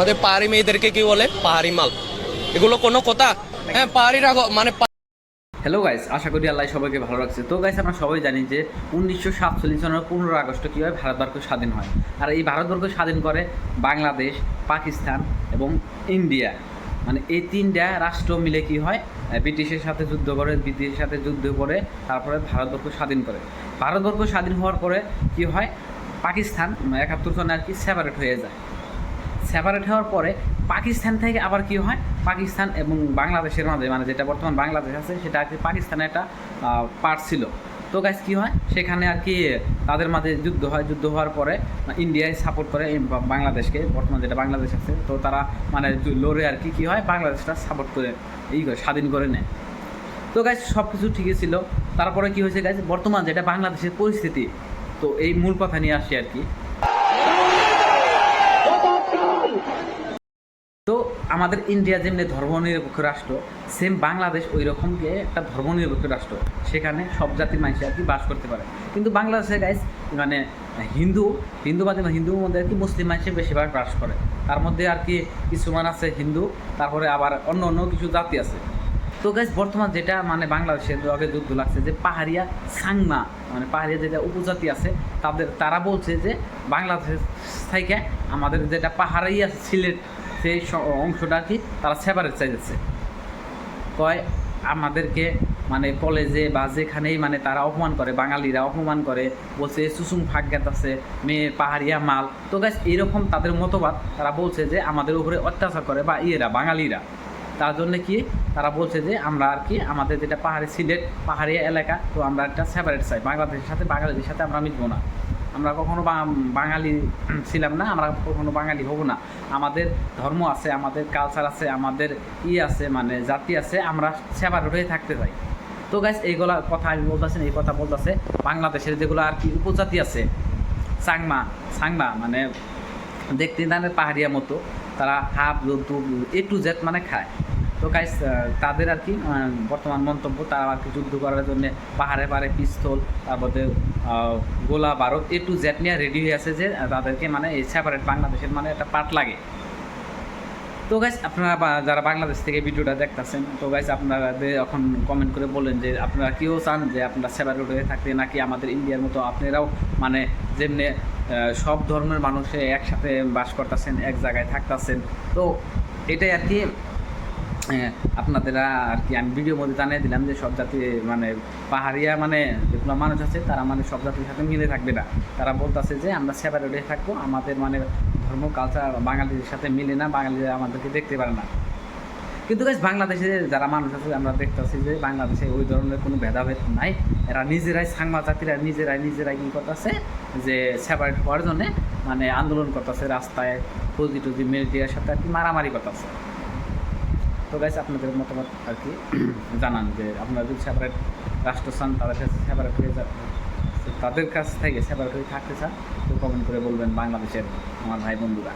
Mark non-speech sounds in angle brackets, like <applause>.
আমাদের পাহাড়ি মেয়েদেরকে কি বলে? পাহাড়ি মাল। এগুলো কোনো কথা? হ্যাঁ পাহাড়িরা মানে হ্যালো গাইস আশা করি আল্লাহ সবাইকে ভালো রাখছে। তো গাইস আমরা সবাই জানি যে উনিশশো সাতচল্লিশ সনের পনেরো আগস্ট কীভাবে ভারতবর্ষ স্বাধীন হয়। আর এই ভারতবর্ষ স্বাধীন করে বাংলাদেশ, পাকিস্তান এবং ইন্ডিয়া। মানে এই তিনটা রাষ্ট্র মিলে কি হয়? ব্রিটিশের সাথে যুদ্ধ করে, ব্রিটিশের সাথে যুদ্ধ করে, তারপরে ভারতবর্ষ স্বাধীন করে। ভারতবর্ষ স্বাধীন হওয়ার পরে কি হয়? পাকিস্তান একাত্তর সনে আর কি সেপারেট হয়ে যায়। সেপারেট হওয়ার পরে পাকিস্তান থেকে আবার কি হয়? পাকিস্তান এবং বাংলাদেশের মাঝে মানে যেটা বর্তমান বাংলাদেশ আছে, সেটা আর কি পাকিস্তানের একটা পার্ট ছিল। তো গাইজ কি হয়? সেখানে আর কি তাদের মাঝে যুদ্ধ হয়। যুদ্ধ হওয়ার পরে ইন্ডিয়ায় সাপোর্ট করে বাংলাদেশকে। বর্তমান যেটা বাংলাদেশ আছে, তো তারা মানে লড়ে আর কি কি হয়? বাংলাদেশটা সাপোর্ট করে এই করে, স্বাধীন করে নেয়। তো গাইজ সব কিছু ঠিকই ছিল। তারপরে কি হয়েছে গাইজ বর্তমান যেটা বাংলাদেশের পরিস্থিতি, তো এই মূল কথা নিয়ে আসি আর কি তো আমাদের ইন্ডিয়া যেমনি ধর্মনিরপেক্ষ রাষ্ট্র সেম বাংলাদেশ ওই রকম যে একটা ধর্মনিরপেক্ষ রাষ্ট্র। সেখানে সব জাতির মানুষ আর কি বাস করতে পারে। কিন্তু বাংলাদেশে গাইজ মানে হিন্দু হিন্দুবাদী বা হিন্দুর মধ্যে আর কি মুসলিম মানুষের বেশিরভাগ বাস করে। তার মধ্যে আর কি কিছুমান আছে, হিন্দু, তারপরে আবার অন্য অন্য কিছু জাতি আছে। তো গাইজ বর্তমান যেটা মানে বাংলাদেশের লগে যুদ্ধ লাগছে যে পাহাড়িয়া সাংমা মানে পাহাড়িয়া যেটা উপজাতি আছে, তাদের, তারা বলছে যে বাংলাদেশ থেকে আমাদের যেটা পাহাড়িয়া সিলেট সেই অংশটা কি তারা সেপারেট চাইছে কয়, আমাদেরকে মানে কলেজে বা যেখানেই মানে তারা অপমান করে, বাঙালিরা অপমান করে, বলছে সুসুম ফাগ্যাত আছে, মেয়ে পাহাড়িয়া মাল। তো গাছ এরকম তাদের মতবাদ তারা বলছে যে, আমাদের উপরে অত্যাচার করে বা ইয়েরা, বাঙালিরা। তার জন্য কি তারা বলছে যে, আমরা আর কি, আমাদের যেটা পাহাড়ি সিলেট পাহাড়িয়া এলাকা, তো আমরা একটা সেপারেট চাই। বাংলাদেশের সাথে, বাঙালিদের সাথে আমরা মিটবো না। আমরা কখনো বাঙালি ছিলাম না, আমরা কখনো বাঙালি হব না। আমাদের ধর্ম আছে, আমাদের কালচার আছে, আমাদের ই আছে মানে জাতি আছে, আমরা সেবার হয়ে থাকতে চাই। তো গাইস এইগুলা কথা আমি বলতেছি এই কথা বলতেছে বাংলাদেশের যেগুলো আর কি উপজাতি আছে, চাংমা চাংমা মানে দেখতে দানের পাহাড়িয়া মতো, তারা হাফ, জন্তু এ টু জেড মানে খায়। তো গাইস তাদের আর কি বর্তমান মন্তব্য, তারা আর কি যুদ্ধ করার জন্য পাহাড়ে পাহাড়ে পিস্তল, তারপরে গোলা বারুদ এ টু জেড নিয়ে রেডি হয়ে আছে যে তাদেরকে মানে এই সেপারেট বাংলাদেশের মানে একটা পার্ট লাগে। তো গাইস আপনারা যারা বাংলাদেশ থেকে ভিডিওটা দেখতেছেন, তো গাইস আপনারা এখন কমেন্ট করে বলেন যে, আপনারা কেউ চান যে, আপনারা সেপারেট হয়ে থাকতে, নাকি আমাদের ইন্ডিয়ার মতো আপনারাও মানে যেমনি সব ধর্মের মানুষে একসাথে বাস করতেছেন, এক জায়গায় থাকতেছেন। তো এটাই আর কি আপনাদের আর কি আমি ভিডিওর মধ্যে জানিয়ে দিলাম যে সব জাতি মানে পাহাড়িয়া মানে যেগুলো মানুষ আছে, তারা মানে সব জাতির সাথে মিলে থাকবে না। তারা বলতেছে যে, আমরা সেপারেট হয়ে থাকব, আমাদের মানে ধর্ম কালচার বাঙালিদের সাথে মিলে না, বাঙালিরা আমাদেরকে দেখতে পারে না। কিন্তু গাছ বাংলাদেশে যারা মানুষ আছে, আমরা দেখতেছি যে বাংলাদেশে ওই ধরনের কোনো ভেদাভেদ নাই। এরা নিজেরাই সাংমা জাতিরা নিজেরাই নিজেরাই কি করতেছে যে সেপারেট হওয়ার জন্যে মানে আন্দোলন করতেছে, রাস্তায় ফৌজি টুজি মিলিটারির সাথে আর কি মারামারি করতেছে। তো গাইস আপনাদের মতামত আর কি? <clears throat> জানান যে আপনারা যদি সেপারেট রাষ্ট্র চান, তাদের কাছে সেপারেট হয়ে তাদের কাছ থেকে সেপারেট হয়ে থাকতে চান, তো কমেন্ট করে বলবেন বাংলাদেশের আমার ভাই বন্ধুরা।